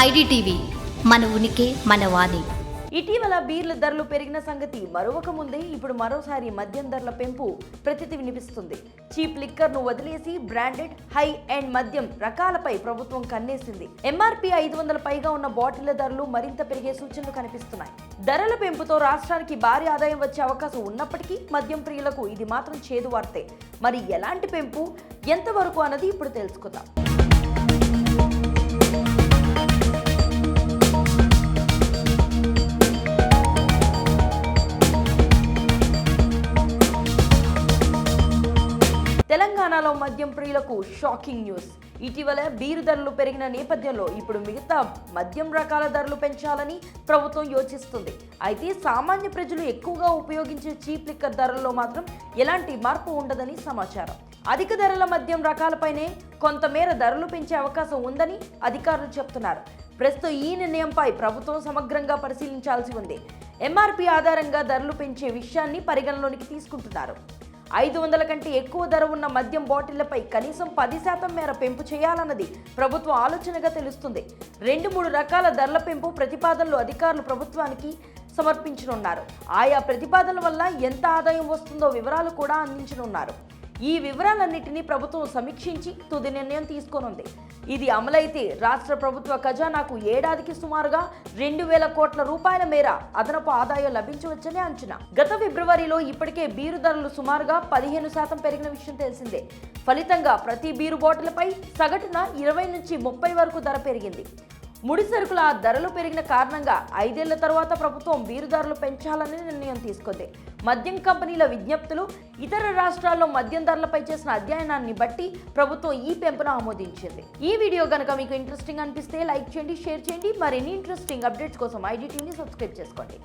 IDTV మన ఉనికి మన వాణి. ఇటీవల బీర్ల ధరలు పెరిగిన సంగతి మరొక ముందే ఇప్పుడు మరోసారి మద్యం ధరల పెంపు ప్రతితి వినిపిస్తుంది. చీప్ లిక్కర్ను వదిలేసి బ్రాండెడ్ హై అండ్ మద్యం రకాలపై ప్రభుత్వం కన్నేసింది. ఎంఆర్పి ఐదు వందల పైగా ఉన్న బాటిళ్ళ ధరలు మరింత పెరిగే సూచనలు కనిపిస్తున్నాయి. ధరల పెంపుతో రాష్ట్రానికి భారీ ఆదాయం వచ్చే అవకాశం ఉన్నప్పటికీ మద్యం ప్రియులకు ఇది మాత్రం చేదు వార్తే. మరి ఎలాంటి పెంపు? ఎంతవరకు అన్నది ఇప్పుడు తెలుసుకుందాం. తెలంగాణలో మద్యం ప్రియులకు షాకింగ్ న్యూస్. ఇటీవల బీరు ధరలు పెరిగిన నేపథ్యంలో ఇప్పుడు మిగతా మద్యం రకాల ధరలు పెంచాలని ప్రభుత్వం యోచిస్తుంది. అయితే సామాన్య ప్రజలు ఎక్కువగా ఉపయోగించే చీప్ లిక్కర్ ధరల్లో మాత్రం ఎలాంటి మార్పు ఉండదని సమాచారం. అధిక ధరల మద్యం రకాలపైనే కొంతమేర ధరలు పెంచే అవకాశం ఉందని అధికారులు చెప్తున్నారు. ప్రస్తుతం ఈ నిర్ణయంపై ప్రభుత్వం సమగ్రంగా పరిశీలించాల్సి ఉంది. ఎంఆర్పి ఆధారంగా ధరలు పెంచే విషయాన్ని పరిగణలోనికి తీసుకుంటున్నారు. ఐదు వందల కంటే ఎక్కువ ధర ఉన్న మద్యం బాటిళ్ళపై కనీసం పది శాతం మేర పెంపు చేయాలన్నది ప్రభుత్వ ఆలోచనగా తెలుస్తుంది. రెండు మూడు రకాల ధరల పెంపు ప్రతిపాదనలు అధికారులు ప్రభుత్వానికి సమర్పించనున్నారు. ఆయా ప్రతిపాదనల వల్ల ఎంత ఆదాయం వస్తుందో వివరాలు కూడా అందించనున్నారు. ఈ వివరాలన్నింటినీ ప్రభుత్వం సమీక్షించి తుది నిర్ణయం తీసుకోనుంది. ఇది అమలైతే రాష్ట్ర ప్రభుత్వ ఖజానాకు ఏడాదికి సుమారుగా రెండు వేల కోట్ల రూపాయల మేర అదనపు ఆదాయం లభించవచ్చని అంచనా. గత ఫిబ్రవరిలో ఇప్పటికే బీరు ధరలు సుమారుగా పదిహేను శాతం పెరిగిన విషయం తెలిసిందే. ఫలితంగా ప్రతి బీరు బాటిల్పై సగటున ఇరవై నుంచి ముప్పై వరకు ధర పెరిగింది. ముడి సరుకుల ధరలు పెరిగిన కారణంగా ఐదేళ్ళ తర్వాత ప్రభుత్వం బీరు ధరలు పెంచాలని నిర్ణయం తీసుకుంది. మద్యం కంపెనీల విజ్ఞప్తులు ఇతర రాష్ట్రాల్లో మద్యం ధరలపై చేసిన అధ్యయనాన్ని బట్టి ప్రభుత్వం ఈ పెంపును ఆమోదించింది. ఈ వీడియో కనుక మీకు ఇంట్రెస్టింగ్ అనిపిస్తే లైక్ చేయండి షేర్ చేయండి. మరిన్ని ఇంట్రెస్టింగ్ అప్డేట్స్ కోసం ఐడి సబ్స్క్రైబ్ చేసుకోండి.